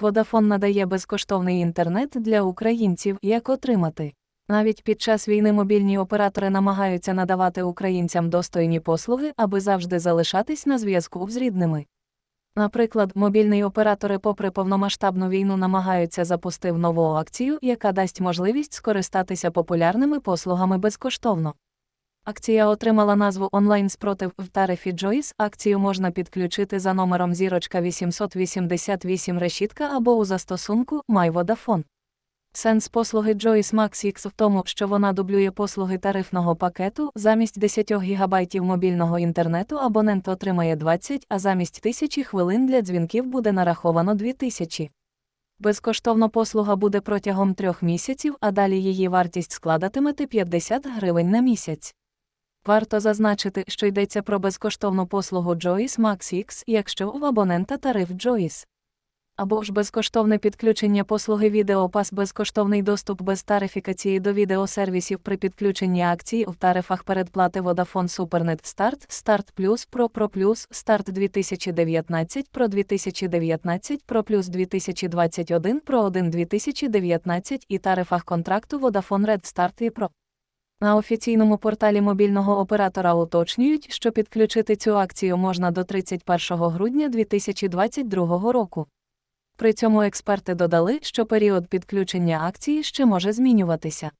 Водафон надає безкоштовний інтернет для українців, як отримати. Навіть під час війни мобільні оператори намагаються надавати українцям достойні послуги, аби завжди залишатись на зв'язку з рідними. Наприклад, мобільні оператори, попри повномасштабну війну, намагаються запустив нову акцію, яка дасть можливість скористатися популярними послугами безкоштовно. Акція отримала назву онлайн спротив в тарифі Joyce. Акцію можна підключити за номером зірочка 888 решітка або у застосунку MyVodafone. Сенс послуги Joyce Max X в тому, що вона дублює послуги тарифного пакету. Замість 10 ГБ мобільного інтернету абонент отримає 20, а замість 1000 хвилин для дзвінків буде нараховано 2000. Безкоштовно послуга буде протягом трьох місяців, а далі її вартість складатиме 50 гривень на місяць. Варто зазначити, що йдеться про безкоштовну послугу Joyce Max X, якщо в абонента тариф Joyce. Або ж безкоштовне підключення послуги Відеопас, безкоштовний доступ без тарифікації до відеосервісів при підключенні акцій в тарифах передплати Vodafone SuperNet Start, Start Plus, Pro Pro Plus, Start 2019, Pro 2019, Pro Plus 2021, Pro 1 2019 і тарифах контракту Vodafone Red Start і Pro. На офіційному порталі мобільного оператора уточнюють, що підключити цю акцію можна до 31 грудня 2022 року. При цьому експерти додали, що період підключення акції ще може змінюватися.